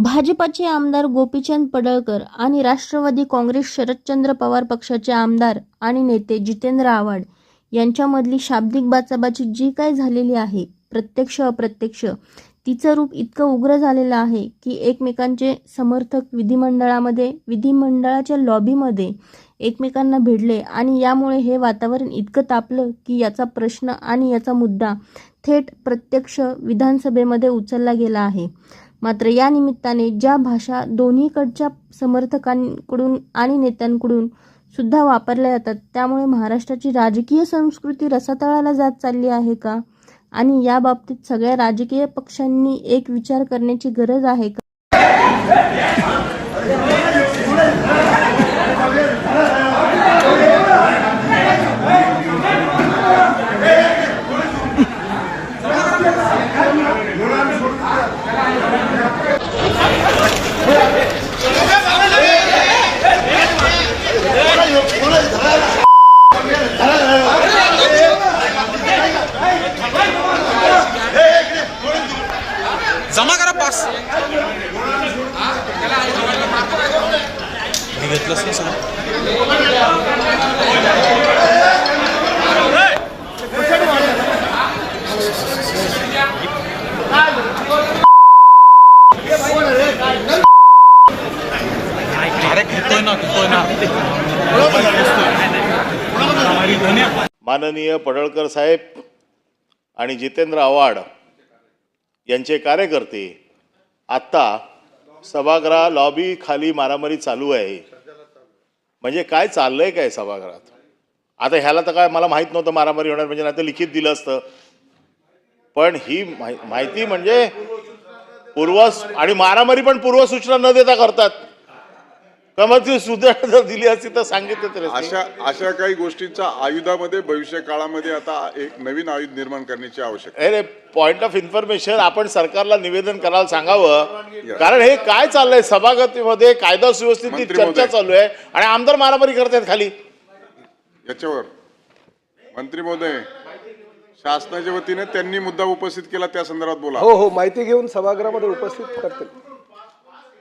भाजपाचे आमदार गोपीचंद पडळकर आणि राष्ट्रवादी काँग्रेस शरदचंद्र पवार पक्षाचे आमदार आणि नेते जितेंद्र आव्हाड यांच्यामधली शाब्दिक बाचाबाची जी काय झालेली आहे प्रत्यक्ष अप्रत्यक्ष तिचं रूप इतकं उग्र झालेलं आहे की एकमेकांचे समर्थक विधिमंडळामध्ये विधिमंडळाच्या लॉबीमध्ये एकमेकांना भिडले आणि यामुळे हे वातावरण इतकं तापलं की याचा प्रश्न आणि याचा मुद्दा थेट प्रत्यक्ष विधानसभेमध्ये उचलला गेला आहे. मात्र या निमित्ताने ज्या भाषा दोन्हीकडच्या समर्थकांकडून आणि नेत्यांकडून सुद्धा वापरल्या जातात त्यामुळे महाराष्ट्राची राजकीय संस्कृती रसातळाला जात चालली आहे का? आणि या बाबतीत सगळ्या राजकीय पक्षांनी एक विचार करण्याची गरज आहे का? जमा करा पास. घेतलंच ना सगळं माननीय पडळकर साहेब आणि जितेंद्र आव्हाड यांचे कार्यकर्ते आत्ता सभागृह लॉबी खाली मारामारी चालू आहे. म्हणजे काय चाललंय काय सभागृहात? आता ह्याला तर काय मला माहीत नव्हतं मारामारी होणार म्हणजे नाही तर लिखित दिलं असतं. पण ही माहि- माहिती म्हणजे पूर्व आणि मारामारी पण पूर्वसूचना न देता करतात. का मग ती सुधारणा जर दिली असती तर सांगितलं तरी असतं. अशा अशा काही गोष्टींचा आयुधामध्ये भविष्य काळामध्ये आता एक नवीन आयुध निर्माण करण्याची आवश्यकता अरे पॉइंट ऑफ इन्फॉर्मेशन आपण सरकारला निवेदन करायला सांगावं. कारण हे काय चाललंय? सभागतीमध्ये कायदा सुव्यवस्थेची मंत्री चर्चा महोदय. चालू आहे आणि आमदार मारामारी करतायत खाली. याच्यावर. मंत्री महोदय शासनाच्या वतीने त्यांनी मुद्दा उपस्थित केला त्या संदर्भात बोला. हो हो माहिती घेऊन सभागृहामध्ये उपस्थित करतील.